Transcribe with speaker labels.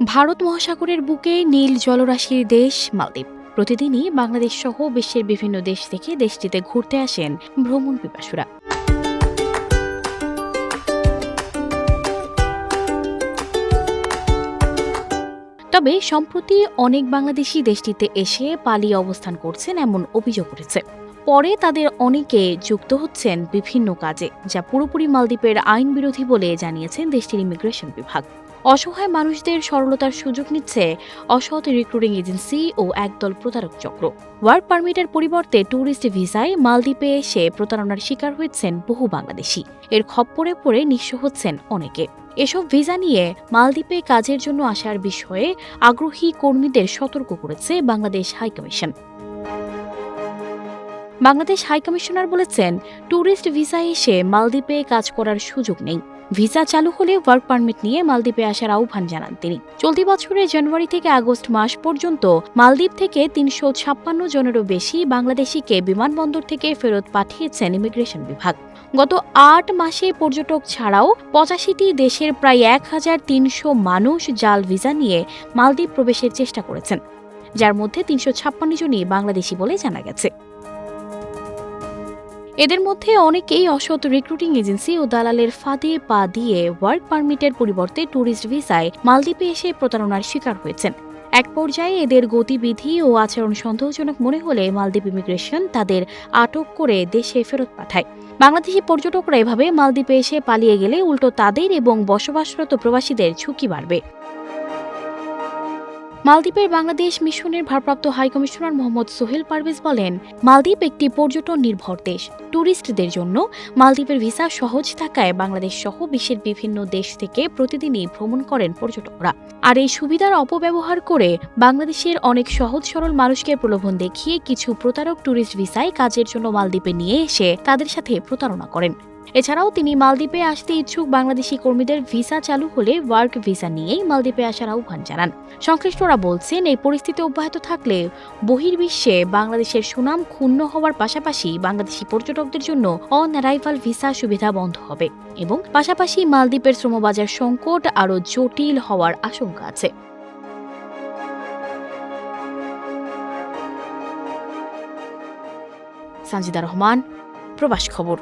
Speaker 1: ভারত মহাসাগরের বুকে নীল জলরাশির দেশ মালদ্বীপ। প্রতিদিনই বাংলাদেশ সহ বিশ্বের বিভিন্ন দেশ থেকে দেশটিতে ঘুরতে আসেন ভ্রমণ পিপাসুরা। তবে সম্প্রতি অনেক বাংলাদেশি দেশটিতে এসে পালিয়ে অবস্থান করছেন এমন অভিযোগ উঠেছে। পরে তাদের অনেকে যুক্ত হচ্ছেন বিভিন্ন কাজে, যা পুরোপুরি মালদ্বীপের আইন বিরোধী বলে জানিয়েছেন দেশটির ইমিগ্রেশন বিভাগ। অসহায় মানুষদের সরলতার সুযোগ নিচ্ছে অসৎ রিক্রুটিং এজেন্সি ও একদল প্রতারক চক্র। ওয়ার্ক পারমিটের পরিবর্তে ট্যুরিস্ট ভিসায় মালদ্বীপে এসে প্রতারণার শিকার হয়েছেন বহু বাংলাদেশি। এর খপ্পরে পড়ে নিঃস্ব হচ্ছেন অনেকে। এসব ভিসা নিয়ে মালদ্বীপে কাজের জন্য আসার বিষয়ে আগ্রহী কর্মীদের সতর্ক করেছে Bangladesh high commission Bangladesh high commissioner বলেছেন ট্যুরিস্ট ভিসা এসে মালদ্বীপে কাজ করার সুযোগ নেই। ভিসা চালু হলে ওয়ার্ক পারমিট নিয়ে মালদ্বীপে আসার আহ্বান জানান তিনি। চলতি বছরের জানুয়ারি থেকে আগস্ট মাস পর্যন্ত মালদ্বীপ থেকে তিনশো ছাপ্পান্ন জনেরও বেশি বাংলাদেশিকে বিমানবন্দর থেকে ফেরত পাঠিয়েছেন ইমিগ্রেশন বিভাগ। গত আট মাসে পর্যটক ছাড়াও পঁচাশিটি দেশের প্রায় এক হাজার তিনশো মানুষ জাল ভিসা নিয়ে মালদ্বীপ প্রবেশের চেষ্টা করেছেন, যার মধ্যে তিনশো ছাপ্পান্ন জনই বাংলাদেশি বলে জানা গেছে। এদের মধ্যে অনেকেই অসৎ রিক্রুটিং এজেন্সি ও দালালের ফাঁদে পা দিয়ে ওয়ার্ক পারমিটের পরিবর্তে ট্যুরিস্ট ভিসায় মালদ্বীপে এসে প্রতারণার শিকার হয়েছেন। এক পর্যায়ে এদের গতিবিধি ও আচরণ সন্দেহজনক মনে হলে মালদ্বীপ ইমিগ্রেশন তাদের আটক করে দেশে ফেরত পাঠায়। বাংলাদেশি পর্যটকরা এভাবে মালদ্বীপে এসে পালিয়ে গেলে উল্টো তাদের এবং বসবাসরত প্রবাসীদের ঝুঁকি বাড়বে। মালদ্বীপের বাংলাদেশ মিশনের ভারপ্রাপ্ত হাইকমিশনার মোহাম্মদ সোহেল পারভেজ বলেন, মালদ্বীপ একটি পর্যটন নির্ভর দেশ। ট্যুরিস্টদের জন্য মালদ্বীপের ভিসা সহজ থাকায় বাংলাদেশ সহ বিশ্বের বিভিন্ন দেশ থেকে প্রতিদিনই ভ্রমণ করেন পর্যটকরা। আর এই সুবিধার অপব্যবহার করে বাংলাদেশের অনেক সহজ সরল মানুষকে প্রলোভন দেখিয়ে কিছু প্রতারক ট্যুরিস্ট ভিসায় কাজের জন্য মালদ্বীপে নিয়ে এসে তাদের সাথে প্রতারণা করেন। এছাড়াও তিনি মালদ্বীপে আসতে ইচ্ছুক বাংলাদেশি কর্মীদের ভিসা চালু হলে ওয়ার্ক ভিসা নিয়েই মালদ্বীপে আসার আহ্বান জানান। সংশ্লিষ্টরা বলছেন, এই পরিস্থিতি অব্যাহত থাকলে বহির্বিশ্বে বাংলাদেশের সুনাম ক্ষুণ্ণ হওয়ার পাশাপাশি বাংলাদেশি পর্যটকদের জন্য অন অ্যারাইভাল ভিসা সুবিধা বন্ধ হবে এবং পাশাপাশি মালদ্বীপের শ্রমবাজার সংকট আরও জটিল হওয়ার আশঙ্কা আছে। সানজিদা রহমান, প্রবাস খবর।